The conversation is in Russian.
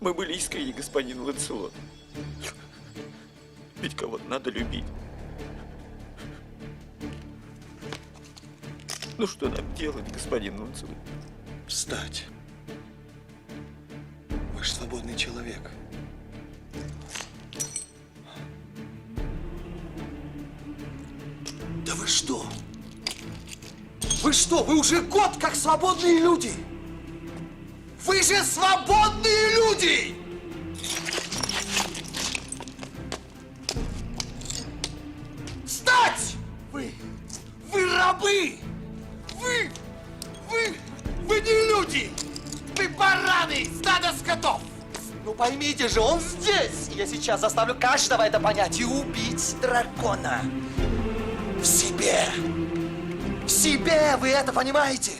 Мы были искренни, господин Ланселот. Ведь кого-то надо любить. Ну что нам делать, господин Ланселот? Встать. Вы же свободный человек. Да вы что? Вы что? Вы уже год как свободные люди! Вы же свободные люди! Вы, вы рабы! Вы, вы, вы не люди! Вы бараны, стадо скотов! Ну поймите же, он здесь! Я сейчас заставлю каждого это понять и убить дракона. В себе! В себе! Вы это понимаете?